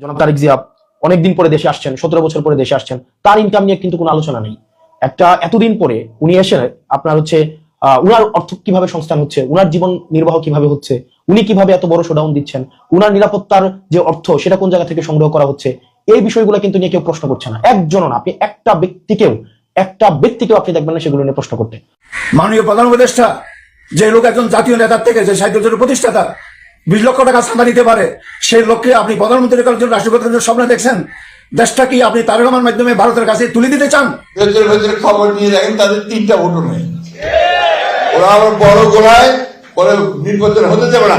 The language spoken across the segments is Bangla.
জনাব তারিক জিয়া অনেকদিন পরে দেশে আসছেন, সতেরো বছর পরে দেশে আসছেন, তার ইনকাম নিয়ে কিন্তু কোনো আলোচনা নেই। একটা এতদিন পরে উনি এসে আপনার হচ্ছে উনার অর্থ কীভাবে সংস্থান হচ্ছে, উনার জীবন নির্বাহ কীভাবে হচ্ছে, উনি কীভাবে এত বড় শোডাউন দিচ্ছেন, উনার নিরাপত্তার যে অর্থ সেটা কোন জায়গা থেকে সংগ্রহ করা হচ্ছে, এই বিষয়গুলো কিন্তু নিয়ে কেউ প্রশ্ন করছে না। একজন না, আপনি একটা ব্যক্তিকেও একটা ব্যক্তিকেও আপনি দেখবেন না সেগুলো নিয়ে প্রশ্ন করতে। মাননীয় প্রধান উপদেষ্টা, যে লোক একজন জাতীয় নেতার থেকে, যে সাহিত্য প্রতিষ্ঠাতা বিশ লক্ষ টাকা চাঁদা নিতে পারে। সেই লক্ষ্যে আপনি প্রধানমন্ত্রী করার জন্য রাষ্ট্রপতির স্বপ্ন দেখছেন। দেশটা কি আপনি তারেক রহমান মাধ্যমে ভারতের কাছে তুলে দিতে চান? খবর নিয়ে দেখেন তাদের তিনটা ভোট নেই ওরা আবার বড় গোলায় বলে নির্বাচন হতে দেবে না।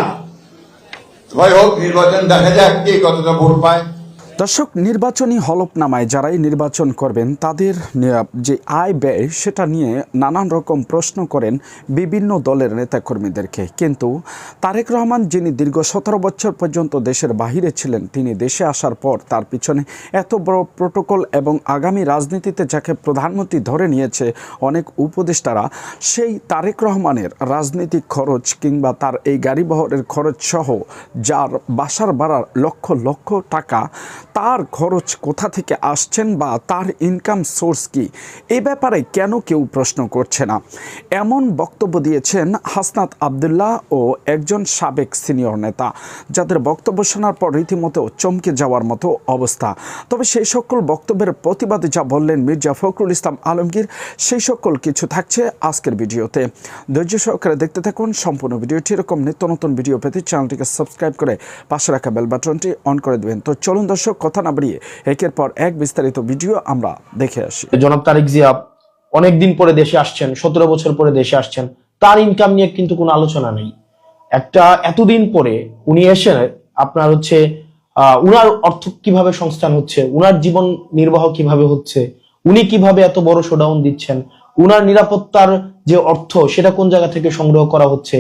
ভাই হোক, নির্বাচন দেখা যাক কে কতটা ভোট পায়। দর্শক, নির্বাচনী হলফনামায় যারাই নির্বাচন করবেন, তাদের যে আয় ব্যয়, সেটা নিয়ে নানান রকম প্রশ্ন করেন বিভিন্ন দলের নেতাকর্মীদেরকে। কিন্তু তারেক রহমান, যিনি দীর্ঘ সতেরো বছর পর্যন্ত দেশের বাহিরে ছিলেন, তিনি দেশে আসার পর তার পিছনে এত বড় প্রোটোকল এবং আগামী রাজনীতিতে যাকে প্রধানমন্ত্রী ধরে নিয়েছে অনেক উপদেষ্টারা, সেই তারেক রহমানের রাজনৈতিক খরচ কিংবা তার এই গাড়ি বহরের খরচ সহ যার বাসার ভাড়ার লক্ষ লক্ষ টাকা তার খরচ কোথা থেকে আসছেন বা তার ইনকাম সোর্স কি? এ ব্যাপারে কেন কেউ প্রশ্ন করছে না? এমন বক্তব্য দিয়েছেন হাসনাত আবদুল্লাহ ও একজন সাবেক সিনিয়র নেতা, যাদের বক্তব্য শোনার পর রীতিমতো চমকে যাওয়ার মতো অবস্থা। তবে সেই সকল বক্তব্যের প্রতিবাদে যা বললেন মির্জা ফখরুল ইসলাম আলমগীর, সেই সকল কিছু থাকছে আজকের ভিডিওতে। ধৈর্য সহকারে দেখতে থাকুন সম্পূর্ণ ভিডিওটি। এরকম নিত্য নতুন ভিডিও পেতে চ্যানেলটিকে সাবস্ক্রাইব করে পাশে রাখা বেল বাটনটি অন করে দেবেন। তো চলুন দর্শক কথা না বাড়িয়ে একের পর এক বিস্তারিত ভিডিও আমরা দেখে আসি। জনাব তারিক জিয়া অনেকদিন পরে দেশে আসছেন, সতেরো বছর পরে দেশে আসছেন। তার ইনকাম নিয়ে কিন্তু কোনো আলোচনা নেই। একটা এতদিন পরে উনি এসে আপনার হচ্ছে উনার অর্থ কীভাবে সংস্থান হচ্ছে, উনার জীবন নির্বাহ কীভাবে হচ্ছে, উনি কীভাবে এত বড় শোডাউন দিচ্ছেন, উনার নিরাপত্তার যে অর্থ, সেটা কোন জায়গা থেকে সংগ্রহ করা হচ্ছে,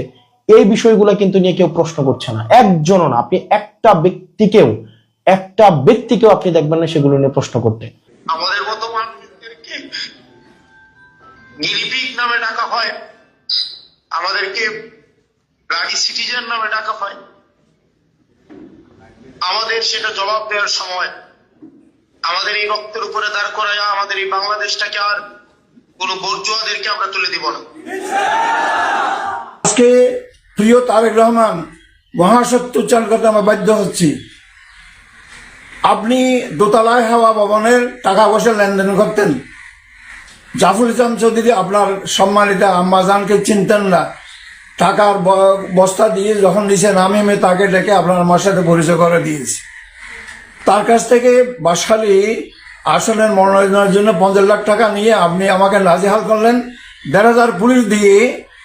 এই বিষয়গুলো কিন্তু নিয়ে কেউ প্রশ্ন করছে না। একজনও না, আপনি একটা ব্যক্তিকেও একটা ব্যক্তিকেও আপনি দেখবেন না সেগুলো নিয়ে প্রশ্ন করতে। আমাদের মতো মানুষদেরকে গিরিপিগ নামে ডাকা হয়। আমাদেরকে ব্লাডি সিটিজেন নামে ডাকা হয়। আমাদের সেটা জবাব দেওয়ার সময় আমাদের এই রক্তের উপরে দাঁড় করায় আমাদের এই বাংলাদেশটাকে আর কোনো বর্জুয়াদেরকে আমরা তুলে দিব না। আজকে প্রিয় তারেক রহমান মহাসত্য উচ্চারণ করতে আমরা বাধ্য হচ্ছি। আপনি দোতলায় হাওয়া ভবনের টাকা পয়সা লেনদেন করতেন। জাফর ইসলাম চৌধুরী আপনার সম্মানিত আম্মাজানকে চিনতেন না। টাকার বস্তা দিয়ে যখন নিচে নামিয়ে তাকে ডেকে আপনার আমার সাথে পরিচয় করে দিয়েছি। তার কাছ থেকে বাসখালী আসনের মনোনয়নের জন্য পঞ্চাশ লাখ টাকা নিয়ে আপনি আমাকে নাজেহাল করলেন। দেড় হাজার পুলিশ দিয়ে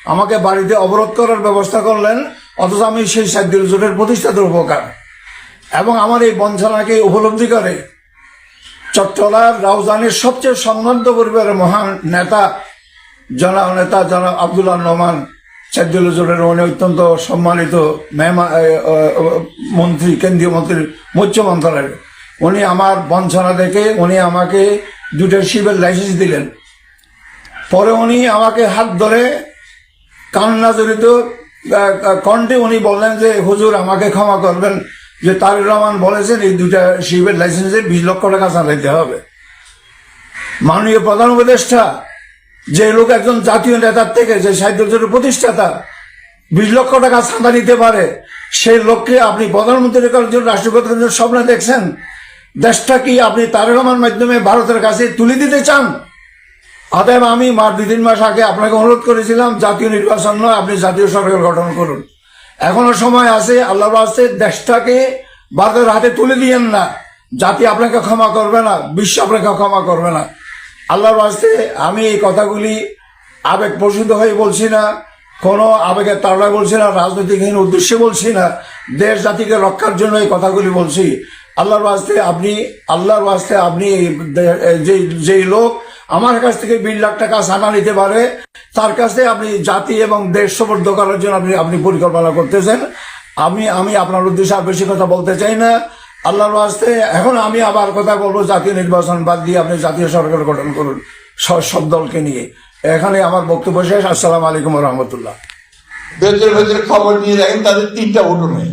আমাকে বাড়িতে অবরোধ করার ব্যবস্থা করলেন। অথচ আমি সেই সাইদুল জোটের প্রতিষ্ঠাতার উপকার। এবং আমার এই বঞ্চনাকে উপলব্ধি করে চট্টলার রাউজানের সবচেয়ে সম্মানিত পরিবারের মহান নেতা জনা নেতা জনাব আবদুল্লাহ রহমান সাইদুল জোটের উনি অত্যন্ত সম্মানিত মেহমা মন্ত্রী, কেন্দ্রীয় মন্ত্রী মৎস্য মন্ত্রণালয়ের। উনি আমার বঞ্চনা দেখে উনি আমাকে দুটো শিবের লাইসেন্স দিলেন। পরে উনি আমাকে হাত ধরে কান্না জড়িত কণ্ঠে উনি বললেন যে, হুজুর, আমাকে ক্ষমা করবেন। যে তারেক রহমান বলেছেন এই দুইটা শিবের লাইসেন্সে বিশ লক্ষ টাকা চালাইতে হবে। মাননীয় প্রধান উপদেষ্টা, যে লোক একজন জাতীয় নেতার থেকে, যে সাহিত্য প্রতিষ্ঠাতা, বিশ লক্ষ টাকা চাঁদা নিতে পারে সেই লোককে আপনি প্রধানমন্ত্রী করার জন্য রাষ্ট্রপতির জন্য স্বপ্ন দেখছেন, দেশটা কি আপনি তারেক রহমান মাধ্যমে ভারতের কাছে তুলে দিতে চান? অতএব আমি মার দুই তিন মাস আগে আপনাকে অনুরোধ করেছিলাম, জাতীয় নির্বাচন নয়, আপনি জাতীয় সরকার গঠন করুন। এখনও সময় আছে আল্লাহ আছে দেশটাকে ভারতের হাতে তুলে দিয়েন না। জাতি আপনাকে ক্ষমা করবে না, বিশ্ব আপনাকে ক্ষমা করবে না। আল্লাহর আসতে আমি এই কথাগুলি আবেগ প্রসূত হয়ে বলছি না, কোনো আবেগের তাড়ায় বলছি না, রাজনৈতিকহীন উদ্দেশ্যে বলছি না, দেশ জাতিকে রক্ষার জন্য এই কথাগুলি বলছি। আল্লাহর বাস্তে আপনি, আল্লাহর বাস্তে আপনি যে, যেই লোক আমার কাছ থেকে বিশ লাখ টাকা সানা নিতে পারে, তার কাছে আপনি জাতি এবং দেশ সমর্থ করার জন্য আপনি আপনি পরিকল্পনা করতেছেন। আমি আমি আপনার উদ্দেশ্যে আর বেশি কথা বলতে চাই না। আল্লাহর বাস্তে এখন আমি আবার কথা বলব জাতীয় নির্বাচন বাদ দিয়ে আপনি জাতীয় সরকার গঠন করুন সব দলকে নিয়ে। এখানে আমার বক্তব্য শেষ। আসসালাম আলাইকুম রহমতুল্লাহ। খবর নিয়ে দেখেন তাদের তিনটা ভোটও নেই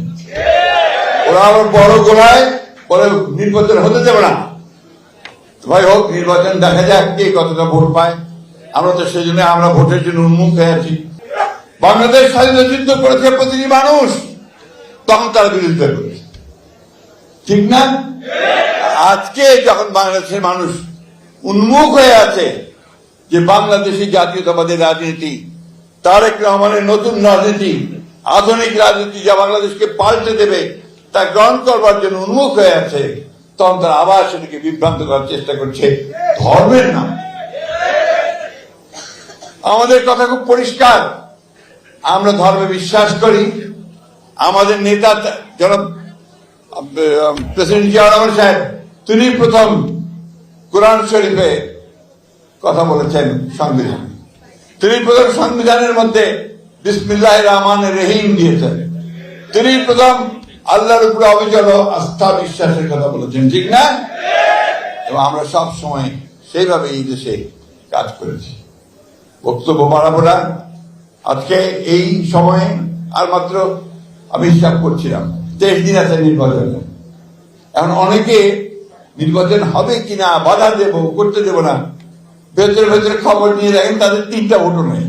ওরা আবার বড় গোলায় বলে নির্বাচন হতে দেবে না। ভাই হোক, নির্বাচন দেখা যাক কে কতটা ভোট পায়। আমরা তো সেই জন্য আমরা ভোটের জন্য উন্মুখ হয়ে আছি। বাংলাদেশ স্বাধীনতা যুদ্ধ করেছে প্রতিটি মানুষ তখন তারা বিরোধিতা করেছে ঠিক না? আজকে যখন বাংলাদেশের মানুষ উন্মুখ হয়ে আছে যে বাংলাদেশি জাতীয়তাবাদের রাজনীতি, তারেক রহমানের নতুন রাজনীতি, আধুনিক রাজনীতি যা বাংলাদেশকে পাল্টে দেবে তা গ্রহণ করবার জন্য উন্মুখ হয়ে আছে। তখন তারা আবার সেটাকে বিভ্রান্ত করার চেষ্টা করছে। ধর্মের নাম। আমাদের কথা খুব পরিষ্কার। আমরা ধর্মে বিশ্বাস করি। আমাদের নেতা জন প্রেসিডেন্ট জিয়া রহমান সাহেব, তিনি প্রথম কোরআন শরীফে কথা বলেছেন সংবিধান। তিনি প্রথম সংবিধানের মধ্যে বিসমিল্লাহ রহমান রহিম দিয়েছেন। তিনি প্রথম আল্লাহর উপরে অবিচল আস্থা বিশ্বাসের কথা বলেছেন, ঠিক না? এবং আমরা সব সময় সেইভাবে এই দেশে কাজ করেছি। বক্তব্য বাড়াবো না। আজকে এই সময়ে আর মাত্র আমি হিসাব করছিলাম, তেইশ দিন আছে নির্বাচন। এখন অনেকে নির্বাচন হবে কিনা, বাধা দেব, করতে দেব না। ভেতরে ভেতরে খবর নিয়ে দেখেন, তাদের তিনটা ভোটও নেই।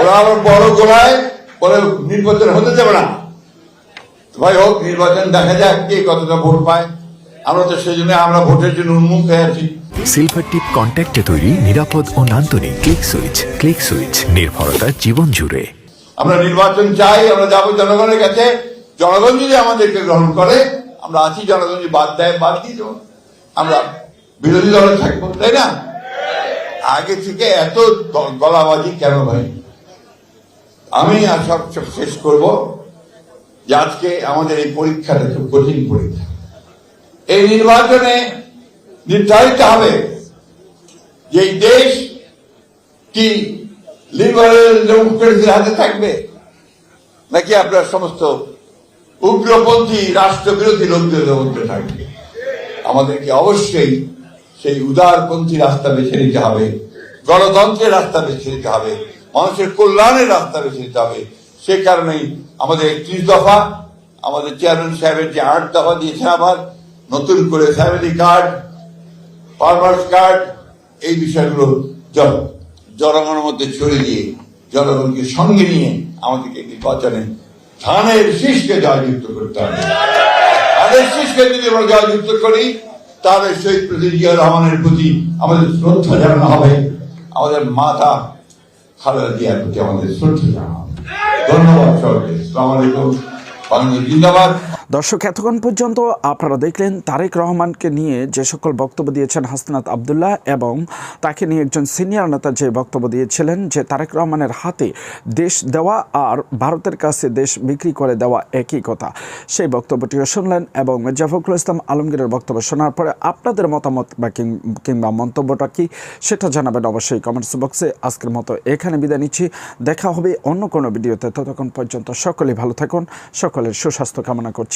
ওরা আবার বড় গোলায় বলে নির্বাচন হতে দেবে না। ভাই হোক নির্বাচন দেখা যাক কে কতটা ভোট পায়। আমরা তো সেই জন্য আমরা ভোটের জন্য উন্মুখ হয়ে আছি। সিলভার টিপ কন্ট্যাক্টে তৈরি নিরাপদ ও নান্দনিক ক্লিক সুইচ ক্লিক সুইচ নির্ভরতা জীবন জুড়ে। আমরা নির্বাচন চাই আমরা যাব জনগণের কাছে। জনগণ যদি আমাদেরকে গ্রহণ করে আমরা আছি জনগণ যদি বাদ দেয় বাদ দিয়ে দেবো। আমরা বিরোধী দলে থাকব তাই না? আগে থেকে এত গলাবাজি কেন ভাই? আমি আর সব শেষ করব। আজকে আমাদের এই পরীক্ষাটা খুব কঠিন পরীক্ষা। এই নির্বাচনে নির্ধারিত হবে যে এই দেশ কি লিবারেল হাতে থাকবে, নাকি আপনার সমস্ত উগ্রপন্থী রাষ্ট্রবিরোধী লোকদের মধ্যে থাকবে। আমাদেরকে অবশ্যই সেই উদারপন্থী রাস্তা বেছে নিতে হবে, গণতন্ত্রের রাস্তা বেছে নিতে হবে, মানুষের কল্যাণের রাস্তা বেছে নিতে হবে সে কারণেই আমাদের একত্রিশ দফা, আমাদের চেয়ারম্যান সাহেবের যে আট দফা দিয়েছেন আবার, নতুন করে ফ্যামিলি কার্ড ফার্মার্স কার্ড এই বিষয়গুলো জন- জনগণের মধ্যে ছড়িয়ে দিয়ে, জনগণকে সঙ্গে নিয়ে আমাদেরকে নির্বাচনে ধানের শীষকে জয়যুক্ত করতে হবে। ধানের শীষকে যদি আমরা জয়যুক্ত করি, তাহলে শহীদ জিয়া রহমানের প্রতি আমাদের শ্রদ্ধা জানানো হবে। আমাদের মাতা খালেদা জিয়ার প্রতি আমাদের শ্রদ্ধা জানানো হবে। ধন্যবাদ সবাইকে আসসালামু আলাইকুম। বাংলাদেশ জিন্দাবাদ। দর্শক, এতক্ষণ পর্যন্ত আপনারা দেখলেন তারেক রহমানকে নিয়ে যে সকল বক্তব্য দিয়েছেন হাসনাত আবদুল্লাহ এবং তাকে নিয়ে একজন সিনিয়র নেতা যে বক্তব্য দিয়েছিলেন যে তারেক রহমানের হাতে দেশ দেওয়া আর ভারতের কাছে দেশ বিক্রি করে দেওয়া একই কথা। সেই বক্তব্যটিও শুনলেন এবং মির্জা ফখরুল ইসলাম আলমগীরের বক্তব্য শোনার পরে আপনাদের মতামত বা কিংবা মন্তব্যটা কি সেটা জানাবেন অবশ্যই কমেন্টস বক্সে। আজকের মতো এখানে বিদায় নিচ্ছি। দেখা হবে অন্য কোনো ভিডিওতে। ততক্ষণ পর্যন্ত সকলেই ভালো থাকুন, সকলের সুস্বাস্থ্য কামনা করছি।